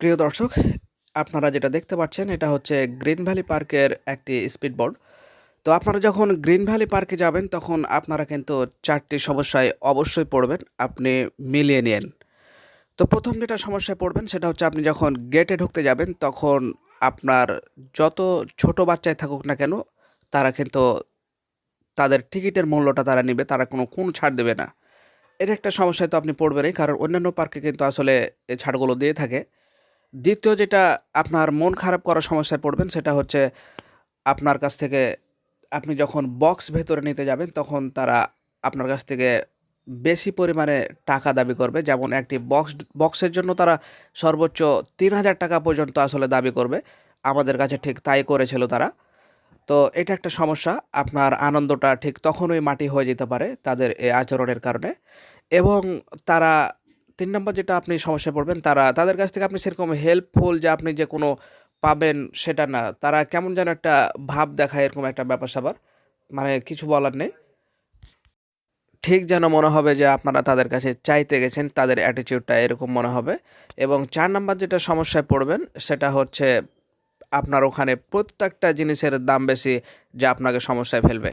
প্রিয় দর্শক, আপনারা যেটা দেখতে পাচ্ছেন, এটা হচ্ছে গ্রিন ভ্যালি পার্কের একটি স্পিডবোর্ড। তো আপনারা যখন গ্রিন ভ্যালি পার্কে যাবেন, তখন আপনারা কিন্তু চারটি সমস্যায় অবশ্যই পড়বেন, আপনি মিলিয়ে নিন। তো প্রথম যেটা সমস্যায় পড়বেন, সেটা হচ্ছে আপনি যখন গেটে ঢুকতে যাবেন, তখন আপনার যত ছোট বাচ্চায় থাকুক না কেন, তারা কিন্তু তাদের টিকিটের মূল্যটা তারা নেবে, তারা কোনো কোন ছাড় দেবে না। এটা একটা সমস্যায় তো আপনি পড়বেনই, কারণ অন্যান্য পার্কে কিন্তু আসলে এই ছাড়গুলো দিয়ে থাকে। দ্বিতীয় যেটা আপনার মন খারাপ করার সমস্যায় পড়বেন সেটা হচ্ছে আপনার কাছ থেকে আপনি যখন বক্স ভেতরে নিতে যাবেন তখন তারা আপনার কাছ থেকে বেশি পরিমাণে টাকা দাবি করবে। যেমন একটি বক্স বক্সের জন্য তারা সর্বোচ্চ তিন হাজার টাকা পর্যন্ত আসলে দাবি করবে। আমাদের কাছে ঠিক তাই করেছিল তারা। তো এটা একটা সমস্যা। আপনার আনন্দটা ঠিক তখনই মাটি হয়ে যেতে পারে তাদের এই আচরণের কারণে। এবং তারা তিন নম্বর যেটা আপনি সমস্যায় পড়বেন, তারা, তাদের কাছ থেকে আপনি সেরকম হেল্পফুল যে আপনি যে কোনো পাবেন সেটা না। তারা কেমন যেন একটা ভাব দেখায় এরকম একটা ব্যাপার স্যাপার। মানে কিছু বলার নেই। ঠিক যেন মনে হবে যে আপনারা তাদের কাছে চাইতে গেছেন, তাদের অ্যাটিটিউডটা এরকম মনে হবে। এবং চার নাম্বার যেটা সমস্যায় পড়বেন, সেটা হচ্ছে আপনার ওখানে প্রত্যেকটা জিনিসের দাম বেশি, যা আপনাকে সমস্যায় ফেলবে।